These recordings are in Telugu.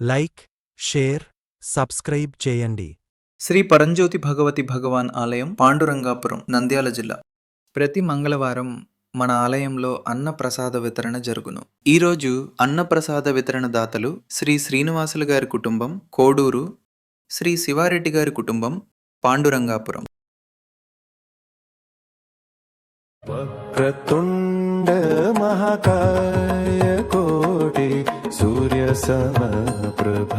లైక్ షేర్ సబ్స్క్రైబ్ చేయండి. శ్రీ పరంజ్యోతి భగవతి భగవాన్ ఆలయం పాండురంగాపురం నంద్యాల జిల్లా. ప్రతి మంగళవారం మన ఆలయంలో అన్నప్రసాద వితరణ జరుగును. ఈరోజు అన్నప్రసాద వితరణ దాతలు శ్రీ శ్రీనివాసులు గారి కుటుంబం కోడూరు శ్రీ శివారెడ్డి గారి కుటుంబం పాండురంగాపురం. వక్రతుండ మహాకాయ सूर्यसमप्रभ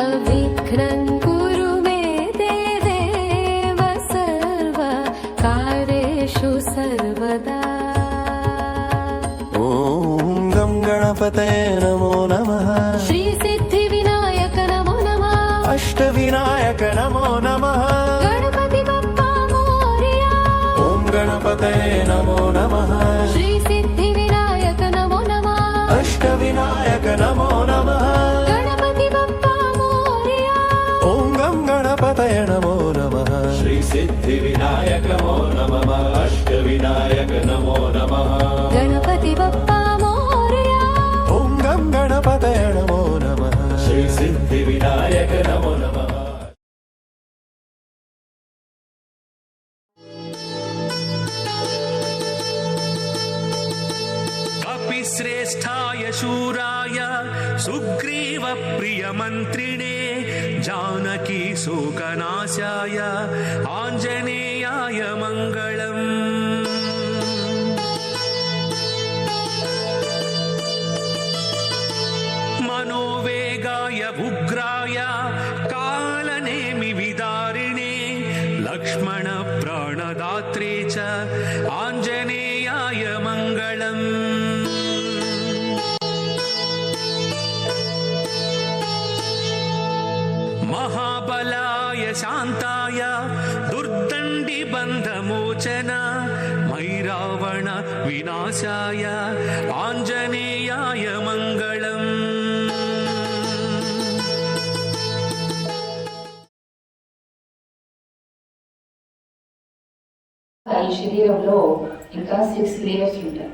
अविघ्नं कुरु मे देव सर्वकार्येषु सर्वदा। ॐ गं गणपतये नमो नमः। श्रीसिद्धिविनायक नमो नमः। अष्टविनायक नमो नमः। गणपति बप्पा मोरया। ॐ गणपतये नमो नमः। श्रीसिद्धिविनायक नमो नमः गणपति बप्पा मोरया ॐ गं गणपतये नमो नमः श्रीसिद्धिविनायक नमो नमः अष्टविनायक नमो नमः गणपति बप्पा मोरया ॐ गं गणपतये नमो नमः श्रीसिद्धिविनायक नमो नमः कपिश्रेष्ठाय शूराय सुग्रीवप्रियमन्त्रिणे जानकी शोकनाशाय आञ्जनेयाय मङ्गलम् मनोवेगाय उग्राय कालनेमि विदारिणे लक्ष्मणप्राणदात्रे च दुर्दण्डिबन्धमोचन मैरावण विनाशाय आञ्जनेयाय मङ्गलम् ఈ శరీరంలో ఇంకా సిక్స్ లేయర్స్ ఉంటాయి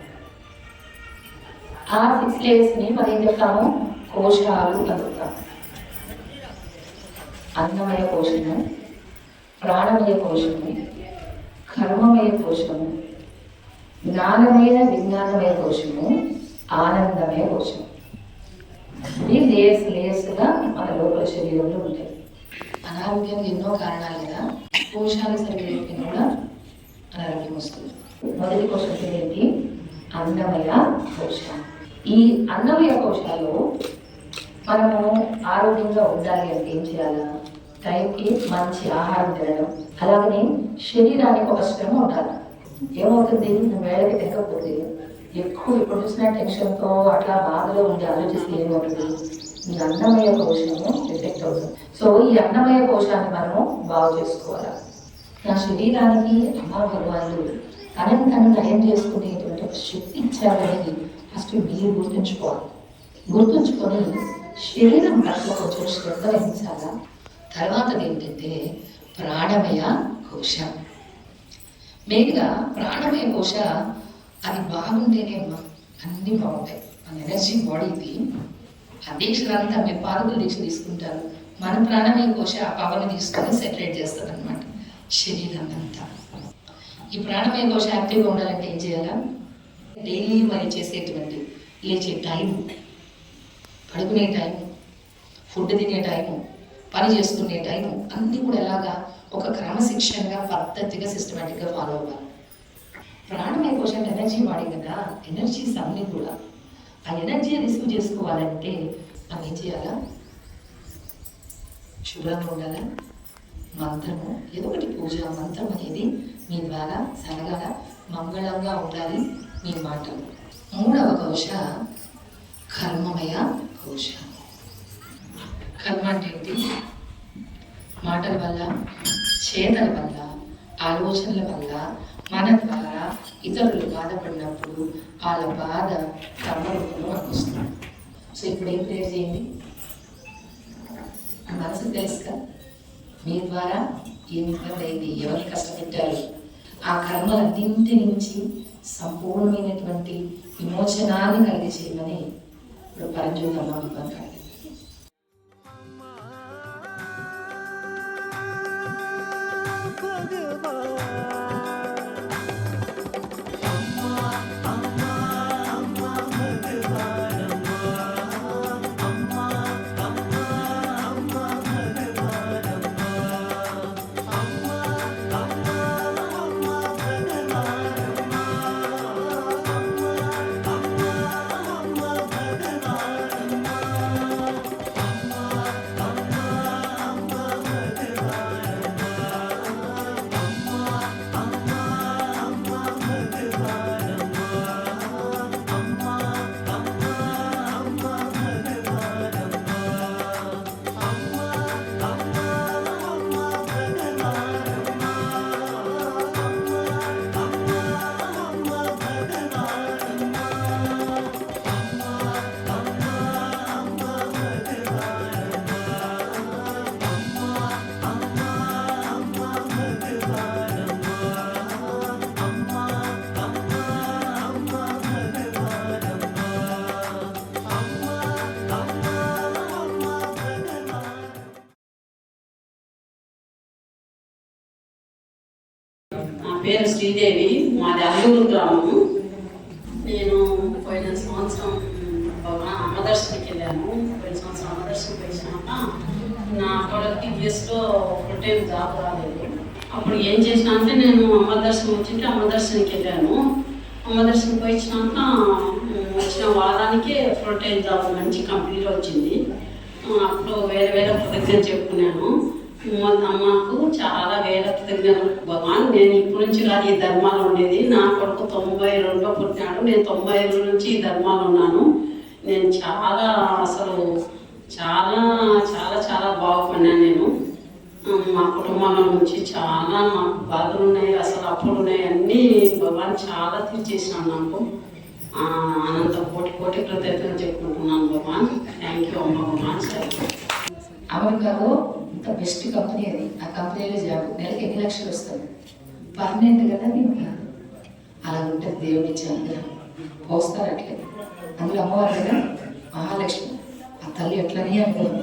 ఆ సిక్స్ లేయర్స్ ని మనం ఏం చెప్తాము కోశాలు అని చెప్తాం అన్నమయ కోశము ప్రాణమయ కోశము కర్మమయ కోశము జ్ఞానమయ విజ్ఞానమయ కోశము ఆనందమయ కోశం ఈ లేయర్స్ లేయర్స్గా మన లోపల శరీరంలో ఉంటాయి. అనారోగ్యం ఎన్నో కారణాలు కదా కోశాలు సరిగ్గా కూడా అనారోగ్యం వస్తుంది. మొదటి కోశం ఏంటి? అన్నమయ కోశం ఈ అన్నమయ కోశాలు మనము ఆరోగ్యంగా ఉండాలి అంటే ఏం చేయాలా? టైంకి మంచి ఆహారం తినడం అలాగనే శరీరానికి ఒక శ్రమ ఉండాలి. ఏమవుతుంది? నువ్వు వేళకి ఎక్కువ ఇప్పుడు చూసిన టెన్షన్తో అట్లా బాధలో ఉండి ఆలోచిస్తే ఏమవుతుంది? ఈ అన్నమయ కోశము ఎఫెక్ట్ అవుతుంది. సో ఈ అన్నమయ కోశాన్ని మనము బాగు చేసుకోవాలి? నా శరీరానికి అమ్మ భగవానుడు అనంతను నయం చేసుకునేటువంటి ఒక శక్తి ఇచ్చారనేది ఫస్ట్ మీరు గుర్తుంచుకోవాలి. గుర్తుంచుకొని శరీరం పట్ల కొంచెం శ్రద్ధ వహించాలా? తర్వాత ఏంటంటే ప్రాణమయ కోశ. మెయిన్గా ప్రాణమయ కోష అది బాగుంటేనే అన్నీ బాగుంటాయి. మన ఎనర్జీ బాడీది ఆ దీక్షలంతా మీరు పాదకుల దీక్ష తీసుకుంటారు. మన ప్రాణమయ కోష ఆ పవన్ తీసుకొని సెటరేట్ చేస్తారు అనమాట శరీరం అంతా ఈ ప్రాణమయ కోష యాక్టివ్గా ఉండాలంటే ఏం చేయాలా? డైలీ మరి చేసేటువంటి లేచే టైం పడుకునే టైము. ఫుడ్ తినే టైము. పని చేసుకునే టైము అన్నీ కూడా ఎలాగా ఒక క్రమశిక్షణగా పద్ధతిగా సిస్టమేటిక్గా ఫాలో అవ్వాలి. ప్రాణమయ కోసం ఎనర్జీ వాడి కదా ఎనర్జీస్ అన్నీ కూడా. ఆ ఎనర్జీ రిసీవ్ చేసుకోవాలంటే మనం ఏం చేయాలా? శుభ్రంగా ఉండాలా? మంత్రము ఏదో ఒకటి పూజ మంత్రం అనేది మీ ద్వారా సరగాల మంగళంగా ఉండాలి మీ మాటలు మూడవ కోశ కర్మమయ కోశ. కర్మ అంటే ఏంటి? మాటల వల్ల చేతల వల్ల ఆలోచనల వల్ల మన ద్వారా ఇతరులు బాధపడినప్పుడు వాళ్ళ బాధ కర్మ రూపంలో మనకు వస్తుంది. సో ఇప్పుడు ఏం ప్రేర్ చేయండి? మనసు తెలుసు మీ ద్వారా ఏం ఇబ్బంది అయింది ఎవరిని కష్టపెట్టారు? ఆ కర్మలన్నింటి నుంచి సంపూర్ణమైనటువంటి విమోచనాన్ని కలిగి చేయమని ఇప్పుడు పరంజ్యోతి అమ్మ పేరు శ్రీదేవి మాది అల్లూరు గ్రామము. నేను పోయిన సంవత్సరం బాగా వెళ్ళాను. పోయిన సంవత్సరం అమ్మదర్శనకి వచ్చినాక నా కొడుకు యూఎస్లో ఫుల్ టైం జాబ్ రాలేదు. అప్పుడు ఏం చేసిన అంటే నేను అమ్మదర్శనం వచ్చింటే అమ్మదర్శనకి వెళ్ళాను. అమ్మదర్శనకి పోయి వచ్చినాక వచ్చిన వారానికే ఫుల్ టైం జాబ్ మంచి కంపెనీలో వచ్చింది. అప్పుడు వేరే వేరే కృతజ్ఞత చెప్పుకున్నాను. మా అమ్మకు చాలా వేల కృతజ్ఞతలు. భగవాన్ నేను ఇప్పటి నుంచి కాదు ఈ ధర్మాలు ఉండేది. నా కొడుకు తొంభై రెండులో పుట్టినాడు. నేను తొంభై ఐదు నుంచి ఈ ధర్మాలు ఉన్నాను. నేను చాలా అసలు చాలా చాలా చాలా బాగుపడినాను నేను. మా కుటుంబాల నుంచి చాలా మాకు బాధలు ఉన్నాయి అసలు అప్పులు ఉన్నాయి. అన్నీ భగవాన్ చాలా తీర్చేసినాను నాకు. అనంత కోటి కోటి కృతజ్ఞతలు చెప్పుకుంటున్నాను భగవాన్. థ్యాంక్ యూ అమ్మ భగవాన్ సరే. కాదు. ఇంత బెస్ట్ కంపెనీ అది. ఆ కంపెనీలో జాబ్ నెలకి ఎన్ని లక్షలు వస్తుంది పర్మనెంట్ కదా నీకు అలా ఉంటుంది దేవుడి ఇచ్చే అనుగ్రహం. పోస్తారు అట్లే. అందులో అమ్మవారు కదా? మహాలక్ష్మి. ఆ తల్లి ఎట్లనే అనుగ్రహం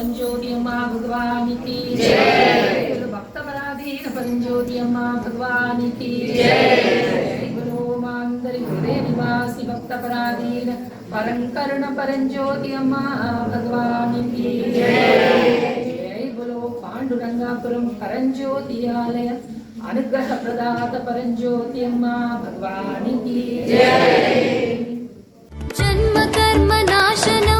పరంజ్యోతియమ్మ భగవానికి భక్తపరాధీన పరంజ్యోతియమ్మ భగవానికి. గురు హృదయ నివాసి భక్తపరాధీన పరంకరుణ పరంజ్యోతియమ్మ భగవానికి. జయ గురు పాండురంగాపురం అనుగ్రహ ప్రదాత భగవానికి. జన్మ కర్మ నాశనం